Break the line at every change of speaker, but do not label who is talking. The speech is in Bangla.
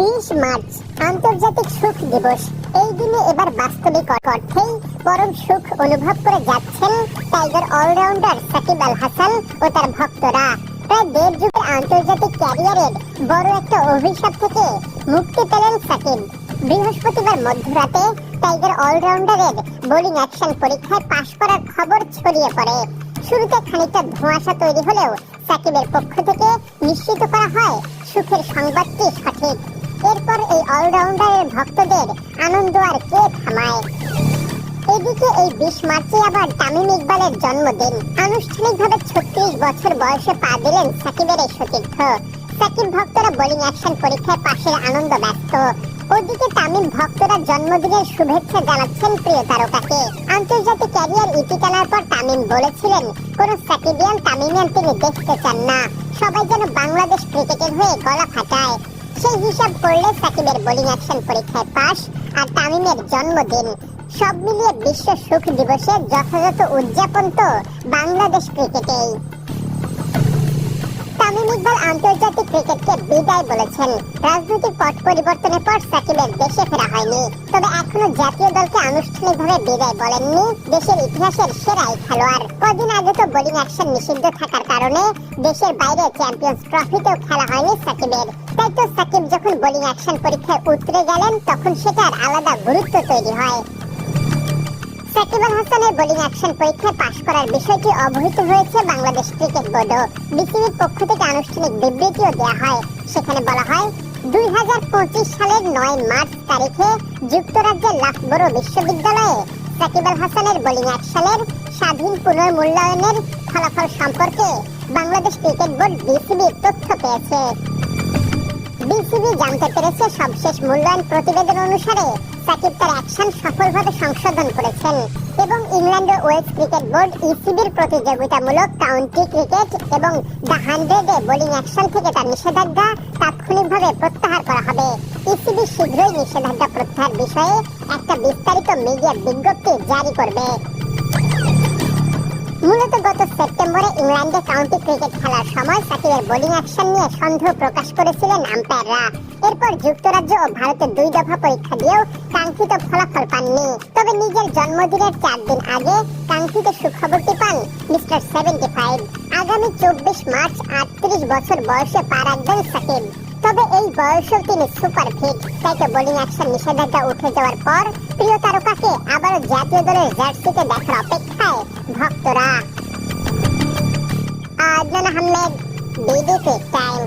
তিরিশ মার্চ, আন্তর্জাতিক সুখ দিবস। এই দিনে এবার বাস্তবিক অর্থেই পরম সুখ অনুভব করে যাচ্ছেন টাইগার অলরাউন্ডার সাকিব আল হাসান ও তার ভক্তরা। প্রায় দেড় যুগের আন্তর্জাতিক ক্যারিয়ারের বড় একটা অভিশাপ থেকে মুক্তি পেলেন সাকিব। বৃহস্পতিবার মধ্যরাতে টাইগার অলরাউন্ডারের বোলিং অ্যাকশন পরীক্ষায় পাশ করার খবর ছড়িয়ে পড়ে। শুরুতে খানিকটা ধোঁয়াশা তৈরি হলেও সাকিবের পক্ষ থেকে নিশ্চিত করা হয় সুখের সংবাদটি সঠিক। অলরাউন্ডারের ভক্তদের আনন্দ আর কে থামায়। এদিকে এই বিশ মার্চে আবার তামিম ইকবালের জন্মদিন। আনুষ্ঠানিকভাবে ছত্রিশ বছর বয়সে পা দিলেন সাকিবের এই সতীর্থ। সাকিব ভক্তরা বোলিং অ্যাকশন পরীক্ষায় পাশের আনন্দ ব্যস্ত। ওদিকে তামিম ভক্তরা জন্মদিনের শুভেচ্ছা জানাচ্ছেন প্রিয় তারকাকে। আন্তর্জাতিক ক্যারিয়ার ইতি টানার পর তামিম বলেছিলেন, কোন সাকিবিয়ান, তামিমিয়ান তিনি দেখতে চান না। সবাই যেন বাংলাদেশ ক্রিকেটের হয়ে গলা ফাটায়। সেই হিসাব করলে সাকিবের বোলিং অ্যাকশন পরীক্ষায় পাশ আর তামিমের জন্মদিন। সব মিলিয়ে বিশ্ব সুখ দিবসের যথাযথ উদযাপন তো বাংলাদেশ ক্রিকেটেই। তামিম ইকবাল আন্তর্জাতিক ক্রিকেটকে বিদায় বলেছেন। রাজনৈতিক পট পরিবর্তনের পর সাকিবের দেশে ফেরা হয়নি। তবে এখনও জাতীয় দলকে আনুষ্ঠানিকভাবে বিদায় বলেননি দেশের ইতিহাসের সেরা এই খেলোয়াড়। কদিন আগে তো বোলিং অ্যাকশন নিষিদ্ধ থাকার কারণে দেশের বাইরে চ্যাম্পিয়ন্স ট্রফিতেও খেলা হয়নি সাকিবের। তাই তো সাকিব যখন বোলিং অ্যাকশন পরীক্ষায় উতরে গেলেন, তখন সেটার আলাদা গুরুত্ব তৈরি হয়। সাকিব আল হাসানের বোলিং অ্যাকশন পরীক্ষায় পাশ করার বিষয়টি অবহিত হয়েছে বাংলাদেশ ক্রিকেট বোর্ডও। বিসিবির পক্ষ থেকে আনুষ্ঠানিক বিবৃতিও দেওয়া হয়। সেখানে বলা হয়, দুই হাজার পঁচিশ সালের নয় মার্চ তারিখে যুক্তরাজ্যের লাফবরো বিশ্ববিদ্যালয়ে সাকিব হাসানের বোলিং অ্যাকশনের স্বাধীন পুনর্মূল্যায়নের ফলাফল সম্পর্কে বাংলাদেশ ক্রিকেট বোর্ড বিসিবি তথ্য পেয়েছে। বিসিবি জানতে পেরেছে সবশেষ মূল্যায়ন প্রতিবেদন অনুসারে সাকিব তার অ্যাকশন সফলভাবে সংশোধন করেছেন এবং ইংল্যান্ড ওয়েস্ট ক্রিকেট বোর্ড ইসিবির প্রতিযোগিতামূলক কাউন্টি ক্রিকেট এবং দ্য হান্ড্রেডে বোলিং অ্যাকশন থেকে তার নিষেধাজ্ঞা তাৎক্ষণিকভাবে প্রত্যাহার করা হবে। ইসিবি শীঘ্রই নিষেধাজ্ঞা প্রত্যাহার বিষয়ে একটা বিস্তারিত মিডিয়া বিজ্ঞপ্তি জারি করবে। মূলত গত সেপ্টেম্বরে ইংল্যান্ডে কাউন্টি ক্রিকেট খেলার সময় সাকিবের বোলিং অ্যাকশন নিয়ে সন্দেহ প্রকাশ করেছিলেন আম্পায়াররা। এরপর যুক্তরাজ্য ও ভারতের দুই দফা পরীক্ষা দিয়েও কাঙ্ক্ষিত ফলাফল পাননি। তবে নিজের জন্মদিনের চার দিন আগে কাঙ্ক্ষিত সুখবরটি পান মিস্টার সেভেন্টি ফাইভ। আগামী চব্বিশ মার্চ আটত্রিশ বছর বয়সে পা রাখবেন সাকিব। তবে এই বয়সেও তিনি সুপার ফিট তাইকে বোলিং অ্যাকশন নিষেধাজ্ঞা উঠে যাওয়ার পর প্রিয় তারকাকে আবারও জাতীয় দলের জার্সিতে দেখার অপেক্ষায় ভক্তরা। Adnan Ahmed BDC time